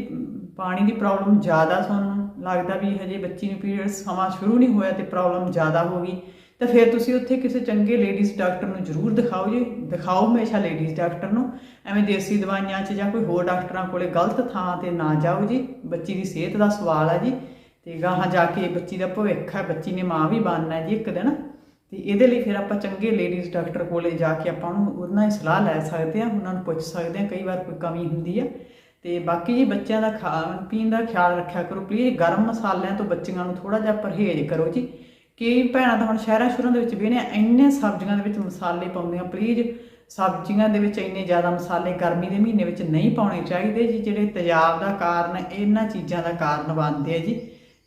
ਪਾਣੀ ਦੀ ਪ੍ਰੋਬਲਮ ਜ਼ਿਆਦਾ ਤੁਹਾਨੂੰ ਲੱਗਦਾ ਵੀ ਹਜੇ ਬੱਚੀ ਨੂੰ ਪੀਰੀਅਡ ਸਮਾਂ ਸ਼ੁਰੂ ਨਹੀਂ ਹੋਇਆ ਤੇ ਪ੍ਰੋਬਲਮ ਜ਼ਿਆਦਾ ਹੋ ਗਈ, ਤਾਂ ਫਿਰ ਤੁਸੀਂ ਉੱਥੇ ਕਿਸੇ ਚੰਗੇ ਲੇਡੀਜ਼ ਡਾਕਟਰ ਨੂੰ ਜ਼ਰੂਰ ਦਿਖਾਓ ਜੀ। ਦਿਖਾਓ ਹਮੇਸ਼ਾ ਲੇਡੀਜ਼ ਡਾਕਟਰ ਨੂੰ। ਐਵੇਂ ਦੇਸੀ ਦਵਾਈਆਂ 'ਚ ਜਾਂ ਕੋਈ ਹੋਰ ਡਾਕਟਰਾਂ ਕੋਲੇ ਗਲਤ ਥਾਂ ਤੇ ਨਾ ਜਾਓ ਜੀ। ਬੱਚੀ ਦੀ ਸਿਹਤ ਦਾ ਸਵਾਲ ਹੈ ਜੀ। ਤੇ ਗਾਹਾਂ ਜਾ ਕੇ ਬੱਚੀ ਦਾ ਭਵਿੱਖ ਹੈ, ਬੱਚੀ ਨੇ ਮਾਂ ਵੀ ਬਣਨਾ ਜੀ ਇੱਕ ਦਿਨ। ਤੇ ਇਹਦੇ ਲਈ ਫਿਰ ਆਪਾਂ ਚੰਗੇ ਲੇਡੀਜ਼ ਡਾਕਟਰ ਕੋਲੇ ਜਾ ਕੇ ਆਪਾਂ ਉਹਨੂੰ ਉਹਨਾਂ ਦੀ ਸਲਾਹ ਲੈ ਸਕਦੇ ਹਾਂ, ਉਹਨਾਂ ਨੂੰ ਪੁੱਛ ਸਕਦੇ ਹਾਂ, ਕਈ ਵਾਰ ਕੋਈ ਕਮੀ ਹੁੰਦੀ ਆ। ਤੇ ਬਾਕੀ ਜੀ ਬੱਚਿਆਂ ਦਾ ਖਾਣ ਪੀਣ ਦਾ ਖਿਆਲ ਰੱਖਿਆ ਕਰੋ ਪਲੀਜ਼ ਗਰਮ ਮਸਾਲਿਆਂ ਤੋਂ ਬੱਚਿਆਂ ਨੂੰ ਥੋੜਾ ਜਿਹਾ ਪਰਹੇਜ਼ ਕਰੋ ਜੀ। ਕਈ ਭੈਣਾਂ ਤਾਂ ਹੁਣ ਸ਼ਹਿਰਾਂ ਸ਼ੁਰਾਂ ਦੇ ਵਿੱਚ ਵੀ ਨੇ, ਇੰਨੇ ਸਬਜ਼ੀਆਂ ਦੇ ਵਿੱਚ ਮਸਾਲੇ ਪਾਉਂਦੀਆਂ ਪਲੀਜ਼ ਸਬਜ਼ੀਆਂ ਦੇ ਵਿੱਚ ਇੰਨੇ ਜ਼ਿਆਦਾ ਮਸਾਲੇ ਗਰਮੀ ਦੇ ਮਹੀਨੇ ਵਿੱਚ ਨਹੀਂ ਪਾਉਣੇ ਚਾਹੀਦੇ ਜੀ, ਜਿਹੜੇ ਤੇਜ਼ਾਬ ਦਾ ਕਾਰਨ, ਇਹਨਾਂ ਚੀਜ਼ਾਂ ਦਾ ਕਾਰਨ ਬਣਦੇ ਆ ਜੀ।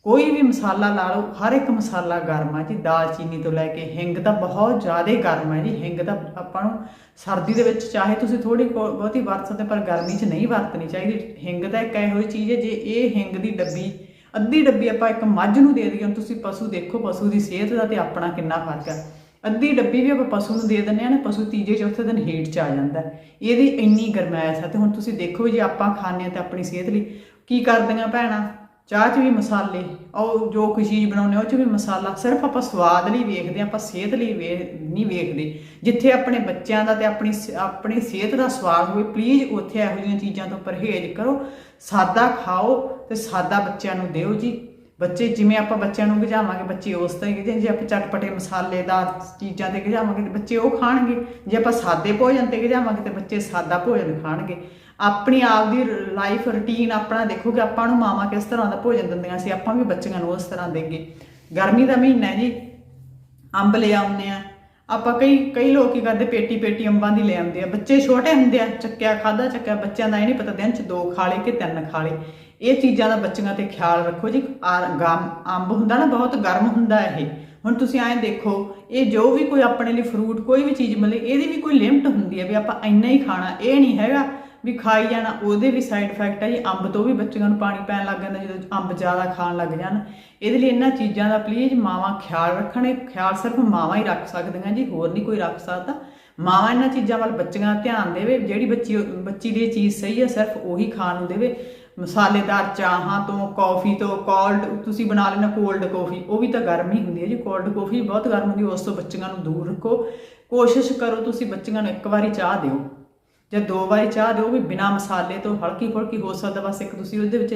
ਕੋਈ ਵੀ ਮਸਾਲਾ ਲਾ ਲਓ, ਹਰ ਇੱਕ ਮਸਾਲਾ ਗਰਮ ਆ ਜੀ ਦਾਲਚੀਨੀ ਤੋਂ ਲੈ ਕੇ ਹਿੰਗ ਤਾਂ ਬਹੁਤ ਜ਼ਿਆਦਾ ਗਰਮ ਹੈ ਜੀ, ਹਿੰਗ ਤਾਂ ਆਪਾਂ ਨੂੰ ਸਰਦੀ ਦੇ ਵਿੱਚ ਚਾਹੇ ਤੁਸੀਂ ਥੋੜੀ ਬਹੁਤੀ ਵਰਤ ਸਕਦੇ ਪਰ ਗਰਮੀ 'ਚ ਨਹੀਂ ਵਰਤਣੀ ਚਾਹੀਦੀ। ਹਿੰਗ ਤਾਂ ਇੱਕ ਇਹੋ ਜਿਹੀ ਚੀਜ਼ ਹੈ, ਜੇ ਇਹ ਹਿੰਗ ਦੀ ਡੱਬੀ, ਅੱਧੀ ਡੱਬੀ ਆਪਾਂ ਇੱਕ ਮੱਝ ਨੂੰ ਦੇ ਦਈਏ, ਹੁਣ ਤੁਸੀਂ ਪਸ਼ੂ ਦੇਖੋ, ਪਸ਼ੂ ਦੀ ਸਿਹਤ ਦਾ ਤੇ ਆਪਣਾ ਕਿੰਨਾ ਫ਼ਰਕ ਹੈ ਅੱਧੀ ਡੱਬੀ ਵੀ ਆਪਾਂ ਪਸ਼ੂ ਨੂੰ ਦੇ ਦਿੰਦੇ ਆ ਨਾ, ਪਸ਼ੂ ਤੀਜੇ, ਚੌਥੇ ਦਿਨ ਹੀਟ 'ਚ ਆ ਜਾਂਦਾ। ਇਹਦੀ ਇੰਨੀ ਗਰਮੈਸ਼ ਹੈ ਤੇ ਹੁਣ ਤੁਸੀਂ ਦੇਖੋ ਜੇ ਆਪਾਂ ਖਾਂਦੇ ਆ ਤੇ ਆਪਣੀ ਸਿਹਤ ਲਈ ਕੀ ਕਰਦੀਆਂ ਭੈਣਾਂ? ਚਾਹ 'ਚ ਵੀ ਮਸਾਲੇ, ਉਹ ਜੋ ਕੋਈ ਚੀਜ਼ ਬਣਾਉਂਦੇ ਉਹ 'ਚ ਵੀ ਮਸਾਲਾ। ਸਿਰਫ ਆਪਾਂ ਸਵਾਦ ਲਈ ਵੇਖਦੇ ਆਪਾਂ ਸਿਹਤ ਲਈ ਵੇ- ਨਹੀਂ ਵੇਖਦੇ। ਜਿੱਥੇ ਆਪਣੇ ਬੱਚਿਆਂ ਦਾ ਤੇ ਆਪਣੀ ਸ- ਆਪਣੀ ਸਿਹਤ ਦਾ ਸਵਾਦ ਹੋਵੇ ਪਲੀਜ਼ ਉੱਥੇ ਇਹੋ ਜਿਹੀਆਂ ਚੀਜ਼ਾਂ ਤੋਂ ਪਰਹੇਜ਼ ਕਰੋ। ਸਾਦਾ ਖਾਓ ਤੇ ਸਾਦਾ ਬੱਚਿਆਂ ਨੂੰ ਦਿਓ ਜੀ। ਬੱਚੇ, ਜਿਵੇਂ ਆਪਾਂ ਬੱਚਿਆਂ ਨੂੰ ਗਜਾਵਾਂਗੇ ਬੱਚੇ ਉਸ ਤਰ੍ਹਾਂ ਹੀ ਜੇ ਆਪਾਂ ਚਟਪਟੇ ਮਸਾਲੇਦਾਰ ਚੀਜ਼ਾਂ ਤੇ ਗਜਾਵਾਂਗੇ ਤੇ ਬੱਚੇ ਉਹ ਖਾਣਗੇ। ਜੇ ਆਪਾਂ ਸਾਦੇ ਭੋਜਨ ਤੇ ਗਜਾਵਾਂਗੇ ਤੇ ਬੱਚੇ ਸਾਦਾ ਭੋਜਨ ਖਾਣਗੇ। ਆਪਣੀ ਆਪ ਦੀ ਲਾਈਫ ਰੁਟੀਨ ਆਪਣਾ ਦੇਖੋ ਕਿ ਆਪਾਂ ਨੂੰ ਮਾਵਾਂ ਕਿਸ ਤਰ੍ਹਾਂ ਦਾ ਭੋਜਨ ਦਿੰਦੀਆਂ ਸੀ, ਆਪਾਂ ਵੀ ਬੱਚਿਆਂ ਨੂੰ ਉਸ ਤਰ੍ਹਾਂ ਦੇਗੇ। ਗਰਮੀ ਦਾ ਮਹੀਨਾ ਹੈ ਜੀ, ਅੰਬ ਲੈ ਆਉਂਦੇ ਆ। ਆਪਾਂ ਕਈ ਕਈ ਲੋਕ ਕੀ ਕਰਦੇ, ਪੇਟੀ ਪੇਟੀ ਅੰਬਾਂ ਦੀ ਲੈ ਆਉਂਦੇ ਆ। ਬੱਚੇ ਛੋਟੇ ਹੁੰਦੇ ਆ, ਚੱਕਿਆ ਖਾਦਾ ਚੱਕਿਆ ਬੱਚਿਆਂ ਦਾ, ਇਹ ਨਹੀਂ ਪਤਾ ਦਿਨ ਚ ਦੋ ਖਾ ਲੇ ਕਿ ਤਿੰਨ ਖਾ ਲੇ। ਇਹ ਚੀਜ਼ਾਂ ਦਾ ਬੱਚਿਆਂ ਤੇ ਖਿਆਲ ਰੱਖੋ ਜੀ। ਆ ਅੰਬ ਹੁੰਦਾ ਨਾ, ਬਹੁਤ ਗਰਮ ਹੁੰਦਾ ਇਹ। ਹੁਣ ਤੁਸੀਂ ਐਂ ਦੇਖੋ, ਇਹ ਜੋ ਵੀ ਕੋਈ ਆਪਣੇ ਲਈ ਫਰੂਟ ਕੋਈ ਵੀ ਚੀਜ਼ ਮਿਲੇ, ਇਹਦੀ ਵੀ ਕੋਈ ਲਿਮਟ ਹੁੰਦੀ ਹੈ ਵੀ ਆਪਾਂ ਇੰਨਾ ਹੀ ਖਾਣਾ, ਇਹ ਨਹੀਂ ਹੈਗਾ। ਵੀ ਖਾਈ ਜਾਣਾ, ਉਹਦੇ ਵੀ ਸਾਈਡ ਇਫੈਕਟ ਹੈ ਜੀ, ਅੰਬ ਤੋਂ ਵੀ ਬੱਚਿਆਂ ਨੂੰ ਪਾਣੀ ਪੈਣ ਲੱਗ ਜਾਂਦਾ ਜਦੋਂ ਅੰਬ ਜ਼ਿਆਦਾ ਖਾਣ ਲੱਗ ਜਾਣ। ਇਹਦੇ ਲਈ ਇਹਨਾਂ ਚੀਜ਼ਾਂ ਦਾ ਪਲੀਜ਼ ਮਾਵਾਂ ਖਿਆਲ ਰੱਖਣ ਇਹ ਖਿਆਲ ਸਿਰਫ ਮਾਵਾਂ ਹੀ ਰੱਖ ਸਕਦੀਆਂ ਜੀ, ਹੋਰ ਨਹੀਂ ਕੋਈ ਰੱਖ ਸਕਦਾ। ਮਾਵਾਂ ਇਹਨਾਂ ਚੀਜ਼ਾਂ ਵੱਲ ਬੱਚਿਆਂ ਦਾ ਧਿਆਨ ਦੇਵੇ, ਜਿਹੜੀ ਬੱਚੀ ਬੱਚੀ ਦੀ ਇਹ ਚੀਜ਼ ਸਹੀ ਹੈ ਸਿਰਫ ਉਹੀ ਖਾਣ ਨੂੰ ਦੇਵੇ। ਮਸਾਲੇਦਾਰ ਚਾਹਾਂ ਤੋਂ ਕੌਫੀ ਤੋਂ ਕੋਲਡ ਤੁਸੀਂ ਬਣਾ ਲੈਣਾ ਕੋਲਡ ਕਾਫੀ ਉਹ ਵੀ ਤਾਂ ਗਰਮ ਹੀ ਹੁੰਦੀ ਹੈ ਜੀ ਕੋਲਡ ਕਾਫੀ ਬਹੁਤ ਗਰਮ ਹੁੰਦੀ ਉਸ ਤੋਂ ਬੱਚਿਆਂ ਨੂੰ ਦੂਰ ਰੱਖੋ। ਕੋਸ਼ਿਸ਼ ਕਰੋ ਤੁਸੀਂ ਬੱਚਿਆਂ ਨੂੰ ਇੱਕ ਵਾਰੀ ਚਾਹ ਦਿਓ। ਜਾਂ ਦੋ ਵਾਰੀ ਚਾਹ ਦਿਓ ਵੀ ਬਿਨਾ ਮਸਾਲੇ ਤੋਂ ਹਲਕੀ ਫੁਲਕੀ ਹੋ ਸਕਦਾ, ਬਸ ਇੱਕ ਤੁਸੀਂ ਉਹਦੇ ਵਿੱਚ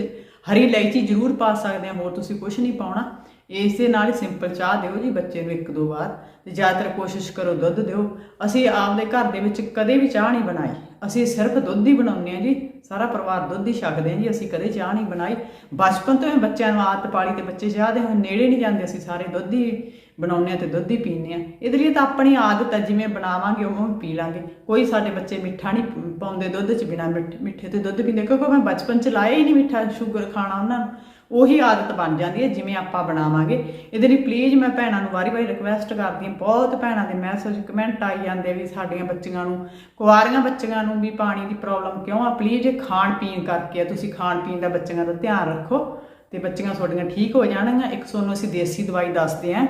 ਹਰੀ ਇਲਾਇਚੀ ਜ਼ਰੂਰ ਪਾ ਸਕਦੇ ਆ, ਹੋਰ ਤੁਸੀਂ ਕੁਝ ਨਹੀਂ ਪਾਉਣਾ। ਇਸ ਦੇ ਨਾਲ ਹੀ ਸਿੰਪਲ ਚਾਹ ਦਿਓ ਜੀ ਬੱਚੇ ਨੂੰ ਇੱਕ ਦੋ ਵਾਰ। ਤੇ ਜ਼ਿਆਦਾਤਰ ਕੋਸ਼ਿਸ਼ ਕਰੋ ਦੁੱਧ ਦਿਓ। ਅਸੀਂ ਆਪਦੇ ਘਰ ਦੇ ਵਿੱਚ ਕਦੇ ਵੀ ਚਾਹ ਨਹੀਂ ਬਣਾਈ। ਅਸੀਂ ਸਿਰਫ ਦੁੱਧ ਹੀ ਬਣਾਉਂਦੇ ਆ ਜੀ। ਸਾਰਾ ਪਰਿਵਾਰ ਦੁੱਧ ਹੀ ਛਕਦੇ ਆ ਜੀ, ਅਸੀਂ ਕਦੇ ਚਾਹ ਨਹੀਂ ਬਣਾਈ। ਬਚਪਨ ਤੋਂ ਹੀ ਬੱਚਿਆਂ ਨੂੰ ਆਦਤ ਪਾਲੀ ਤੇ ਬੱਚੇ ਚਾਹ ਦੇ ਹੁਣ ਨੇੜੇ ਨਹੀਂ ਜਾਂਦੇ, ਅਸੀਂ ਸਾਰੇ ਦੁੱਧ ਹੀ ਬਣਾਉਂਦੇ ਆ ਤੇ ਦੁੱਧ ਹੀ ਪੀਂਦੇ ਆ ਇਹਦੇ ਲਈ ਤਾਂ ਆਪਣੀ ਆਦਤ ਹੈ, ਜਿਵੇਂ ਬਣਾਵਾਂਗੇ ਉਵੇਂ ਪੀ ਲਾਂਗੇ। ਕੋਈ ਸਾਡੇ ਬੱਚੇ ਮਿੱਠਾ ਨਹੀਂ ਪਾਉਂਦੇ ਦੁੱਧ 'ਚ ਬਿਨਾ ਮਿੱਠੇ ਤੇ ਦੁੱਧ ਪੀਂਦੇ, ਕਿਉਂਕਿ ਮੈਂ ਬਚਪਨ 'ਚ ਲਾਇਆ ਹੀ ਨਹੀਂ ਮਿੱਠਾ ਸ਼ੂਗਰ ਖਾਣਾ ਉਹਨਾਂ ਨੂੰ। ਉਹੀ ਆਦਤ ਬਣ ਜਾਂਦੀ ਹੈ, ਜਿਵੇਂ ਆਪਾਂ ਬਣਾਵਾਂਗੇ। ਇਹਦੇ ਲਈ ਪਲੀਜ਼ ਮੈਂ ਭੈਣਾਂ ਨੂੰ ਵਾਰੀ-ਵਾਰੀ ਰਿਕਵੈਸਟ ਕਰਦੀ ਹਾਂ, ਬਹੁਤ ਭੈਣਾਂ ਦੇ ਮੈਸੇਜ ਕਮੈਂਟ ਆਈ ਜਾਂਦੇ ਵੀ ਸਾਡੀਆਂ ਬੱਚੀਆਂ ਨੂੰ, ਕੁਆਰੀਆਂ ਬੱਚੀਆਂ ਨੂੰ ਵੀ ਪਾਣੀ ਦੀ ਪ੍ਰੋਬਲਮ ਕਿਉਂ ਆ? ਪਲੀਜ਼ ਇਹ ਖਾਣ ਪੀਣ ਕਰਕੇ ਆ, ਤੁਸੀਂ ਖਾਣ ਪੀਣ ਦਾ ਬੱਚੀਆਂ ਦਾ ਧਿਆਨ ਰੱਖੋ ਤੇ ਬੱਚੀਆਂ ਤੁਹਾਡੀਆਂ ਠੀਕ ਹੋ ਜਾਣਗੀਆਂ। ਇੱਕ ਸੋਨੂੰ ਅਸੀਂ ਦੇਸੀ ਦਵਾਈ ਦੱਸਦੇ ਆਂ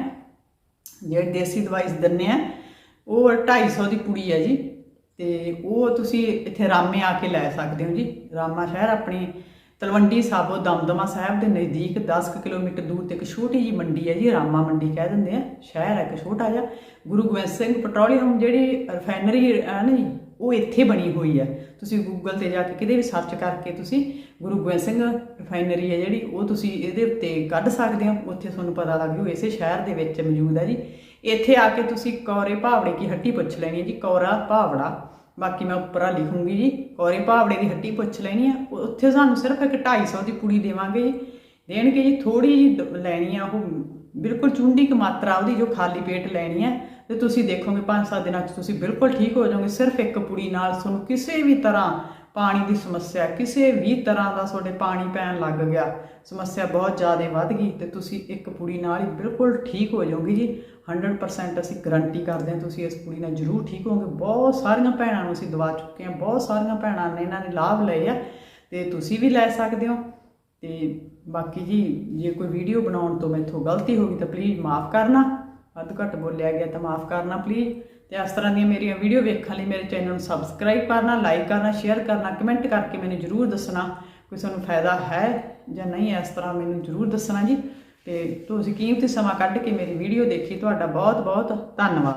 ਜਿਹੜੀ ਦੇਸੀ ਦਵਾਈ ਦਿੰਨੇ ਆ, ਉਹ 250 ਦੀ ਪੁੜੀ ਹੈ ਜੀ। ਤੇ ਉਹ ਤੁਸੀਂ ਇੱਥੇ ਰਾਮੇ ਆ ਕੇ ਲੈ ਸਕਦੇ ਹੋ ਜੀ। ਰਾਮਾ ਸ਼ਹਿਰ ਆਪਣੀ ਤਲਵੰਡੀ ਸਾਬੋ ਦਮਦਮਾ ਸਾਹਿਬ ਦੇ ਨਜ਼ਦੀਕ 10 ਕੁ ਕਿਲੋਮੀਟਰ ਦੂਰ ਤੇ ਇੱਕ ਛੋਟੀ ਜੀ ਮੰਡੀ ਹੈ ਜੀ, ਰਾਮਾ ਮੰਡੀ ਕਹਿ ਦਿੰਦੇ ਆ। ਸ਼ਹਿਰ ਹੈ ਇੱਕ ਛੋਟਾ ਜਿਹਾ। ਗੁਰੂ ਗੋਬਿੰਦ ਸਿੰਘ ਪੈਟਰੋਲੀਅਮ ਜਿਹੜੀ ਰਿਫਾਈਨਰੀ ਹੈ ਨਾ ਜੀ ਉਹ ਇੱਥੇ ਬਣੀ ਹੋਈ ਹੈ। ਤੁਸੀਂ ਗੂਗਲ ਤੇ ਜਾ ਕੇ ਕਿਤੇ ਵੀ ਸਰਚ ਕਰਕੇ ਤੁਸੀਂ ਗੁਰੂ ਗੋਬਿੰਦ ਸਿੰਘ ਰਿਫਾਈਨਰੀ ਹੈ ਜਿਹੜੀ, ਉਹ ਤੁਸੀਂ ਇਹਦੇ ਉੱਤੇ ਕੱਢ ਸਕਦੇ ਹੋ। ਉੱਥੇ ਤੁਹਾਨੂੰ ਪਤਾ ਲੱਗ ਜੂ, ਇਸੇ ਸ਼ਹਿਰ ਦੇ ਵਿੱਚ ਮੌਜੂਦ ਹੈ ਜੀ। ਇੱਥੇ ਆ ਕੇ ਤੁਸੀਂ ਕੌਰੇ ਭਾਵੜੇ ਕੀ ਹੱਟੀ ਪੁੱਛ ਲੈਣੀ ਹੈ ਜੀ, ਕੌਰਾ ਭਾਵੜਾ। ਬਾਕੀ ਮੈਂ ਉੱਪਰਾਂ ਲਿਖੂੰਗੀ ਜੀ, ਕੌਰੇ ਭਾਵੜੇ ਦੀ ਹੱਟੀ ਪੁੱਛ ਲੈਣੀ ਆ ਉੱਥੇ ਸਾਨੂੰ ਸਿਰਫ ਇੱਕ 250 ਦੀ ਕੁੜੀ ਦੇਵਾਂਗੇ ਜੀ। ਦੇਣਗੇ ਜੀ ਥੋੜੀ ਜੀ ਦ- ਲੈਣੀ ਆ ਉਹ, ਬਿਲਕੁਲ ਚੁੰਡੀ ਕੁ ਮਾਤਰਾ ਉਹਦੀ ਜੋ ਖਾਲੀ ਪੇਟ ਲੈਣੀ ਹੈ। ਤੇ ਤੁਸੀਂ ਦੇਖੋਗੇ 5-7 ਦਿਨਾਂ 'ਚ ਤੁਸੀਂ ਬਿਲਕੁਲ ਠੀਕ ਹੋ ਜਾਓਗੇ। ਸਿਰਫ ਇੱਕ ਪੁੜੀ ਨਾਲ ਤੁਹਾਨੂੰ ਕਿਸੇ ਵੀ ਤਰ੍ਹਾਂ ਪਾਣੀ ਦੀ ਸਮੱਸਿਆ, ਕਿਸੇ ਵੀ ਤਰ੍ਹਾਂ ਦਾ ਤੁਹਾਡੇ ਪਾਣੀ ਪੈਣ ਲੱਗ ਗਿਆ, ਸਮੱਸਿਆ ਬਹੁਤ ਜ਼ਿਆਦਾ ਵੱਧ ਗਈ ਤੇ ਤੁਸੀਂ ਇੱਕ ਪੁੜੀ ਨਾਲ ਹੀ ਬਿਲਕੁਲ ਠੀਕ ਹੋ ਜਾਓਗੇ ਜੀ। 100% ਅਸੀਂ ਗਰੰਟੀ ਕਰਦੇ ਹਾਂ ਤੁਸੀਂ ਇਸ ਪੁੜੀ ਨਾਲ ਜ਼ਰੂਰ ਠੀਕ ਹੋਗੇ ਬਹੁਤ ਸਾਰੀਆਂ ਭੈਣਾਂ ਨੂੰ ਅਸੀਂ ਦਵਾ ਚੁੱਕੇ ਹਾਂ, ਬਹੁਤ ਸਾਰੀਆਂ ਭੈਣਾਂ ਨੇ ਇਹਨਾਂ ਨੇ ਲਾਭ ਲਏ ਆ ਤੇ ਤੁਸੀਂ ਵੀ ਲੈ ਸਕਦੇ ਹੋ। ਤੇ ਬਾਕੀ ਜੀ, ਜੇ ਕੋਈ ਵੀਡੀਓ ਬਣਾਉਣ ਤੋਂ ਮੈਥੋਂ ਗਲਤੀ ਹੋ ਗਈ ਤਾਂ ਪਲੀਜ਼ ਮਾਫ ਕਰਨਾ। ਵੱਧ ਘੱਟ ਬੋਲਿਆ ਗਿਆ ਤਾਂ ਮਾਫ ਕਰਨਾ ਪਲੀਜ਼ ਤੇ ਇਸ ਤਰ੍ਹਾਂ ਦੀਆਂ ਮੇਰੀਆਂ ਵੀਡੀਓ ਵੇਖਣ ਲਈ ਮੇਰੇ ਚੈਨਲ ਨੂੰ ਸਬਸਕ੍ਰਾਈਬ ਕਰਨਾ ਲਾਈਕ ਕਰਨਾ ਸ਼ੇਅਰ ਕਰਨਾ ਕਮੈਂਟ ਕਰਕੇ ਮੈਨੂੰ ਜਰੂਰ ਦੱਸਣਾ ਕੋਈ ਤੁਹਾਨੂੰ ਫਾਇਦਾ ਹੈ ਜਾਂ ਨਹੀਂ ਇਸ ਤਰ੍ਹਾਂ ਮੈਨੂੰ ਜਰੂਰ ਦੱਸਣਾ ਜੀ। ਤੇ ਤੁਸੀਂ ਕੀਮਤੀ ਸਮਾਂ ਕੱਢ ਕੇ ਮੇਰੀ ਵੀਡੀਓ ਦੇਖੀ, ਤੁਹਾਡਾ ਬਹੁਤ ਬਹੁਤ ਧੰਨਵਾਦ।